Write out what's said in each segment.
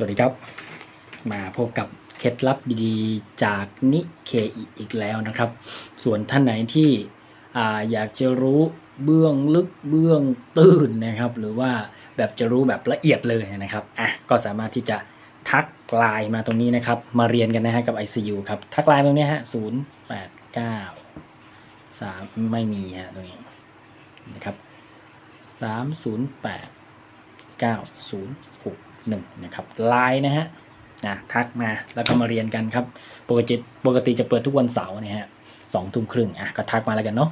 สวัสดีครับ มาพบกับเคล็ดลับดีๆ จากนิเคอิอีกแล้วนะครับ ส่วนท่านไหนที่ออยากจะรู้เบื้องลึกเบื้องตื้นนะครับ หรือว่าแบบจะรู้แบบละเอียดเลยนะครับอะก็สามารถที่จะทักไลน์มาตรงนี้นะครับ มาเรียนกันนะฮะกับ ICU ครับทักไลน์ตรงนี้ฮะศูนย์แปดเก้าสามไม่มีฮะตรงนี้นะครับสามศูนย์แปด9061นย์หกะครับไลน์นะฮะนะทักมาแล้วก็มาเรียนกันครับปกติปกติจะเปิดทุกวันเสาร์นะฮะสองทุ่มครึ่งอะก็ทักมาแล้วกันเนาะ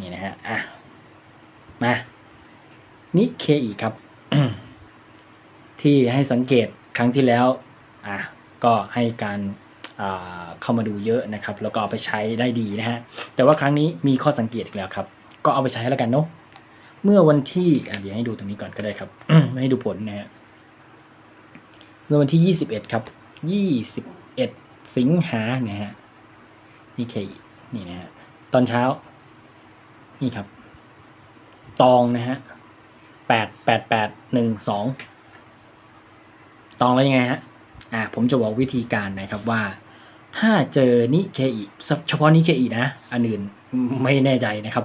นี่นะฮะอะมานิเคอีครับ ที่ให้สังเกตครั้งที่แล้วอะก็ให้การเข้ามาดูเยอะนะครับ แล้วก็เอาไปใช้ได้ดีนะฮะแต่ว่าครั้งนี้มีข้อสังเกตอีกแล้วครับ ก็เอาไปใช้แล้วกันเนาะ เมื่อวันที่เดี๋ยวให้ดูตรงนี้ก่อนก็ได้ครับไม่ให้ดูผลนะฮะเมื่อวันที่ 21 ครับ 21 สิงหาเนี่ยฮะนี่เคนี่นะฮะตอนเช้า นี่ครับ ตองนะฮะ8 8 8 1 2ตองแล้วยังไงฮะอ่าผมจะบอกวิธีการนะครับว่า ถ้าเจอนิเคอีเฉพาะนิเคอีนะ อันอื่นไม่แน่ใจนะครับ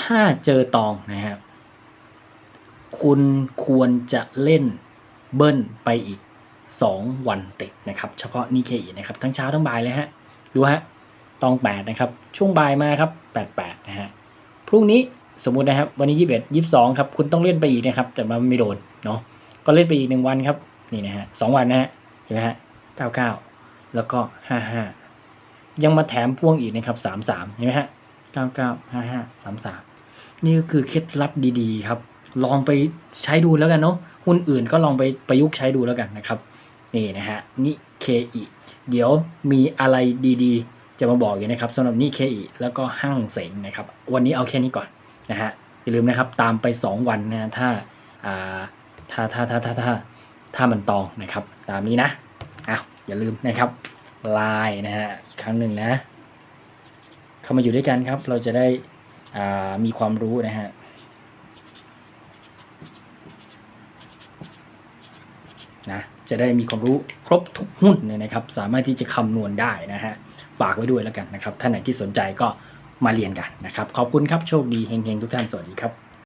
ถ้าเจอตองนะครับคุณควรจะเล่นเบิ้ลไปอีก 2 วันติดนะครับ เฉพาะนิเคอีนะครับ ทั้งเช้าทั้งบ่ายเลยฮะ ดูฮะ ตอง 8 นะครับ ช่วงบ่ายมาครับ 88 นะฮะ พรุ่งนี้สมมุตินะครับ วันนี้ 21 22 ครับ คุณต้องเล่นไปอีกนะครับ แต่มันไม่โดนเนาะ ก็เล่นไปอีก 1 วันครับ นี่นะฮะสองวันนะฮะ เห็นไหมฮะ 99 แล้วก็ 55 ยังมาแถมพ่วงอีกนะครับ 33 เห็นไหมฮะ 99 55 33 นี่ก็คือเคล็ดลับดีๆ ครับ ลองไปใช้ดูแล้วกันเนาะหุ้นอื่นก็ลองไปประยุกต์ใช้ดูแล้วกันนะครับ นี่นะฮะนิเคอีเดี๋ยวมีอะไรดีๆ จะมาบอกอยู่นะครับสำหรับนิเคอีแล้วก็ห้างเสงนะครับ วันนี้เอาแค่นี้ก่อนนะฮะอย่าลืมนะครับตามไป 2 วันนะถ้าอ่าถ้าถ้าถ้าถ้าถ้าถ้ามันตองนะครับ ตามนี้นะอ้าวอย่าลืมนะครับไลน์นะฮะอีกครั้งหนึ่งนะ เข้ามาอยู่ด้วยกันครับ เราจะได้มีความรู้นะฮะนะจะได้มีความรู้ครบทุกหุ้นเนี่ยนะครับ สามารถที่จะคำนวณได้นะฮะฝากไว้ด้วยแล้วกันนะครับท่านไหนที่สนใจก็มาเรียนกันนะครับ ขอบคุณครับโชคดีเฮงๆทุกท่านสวัสดีครับ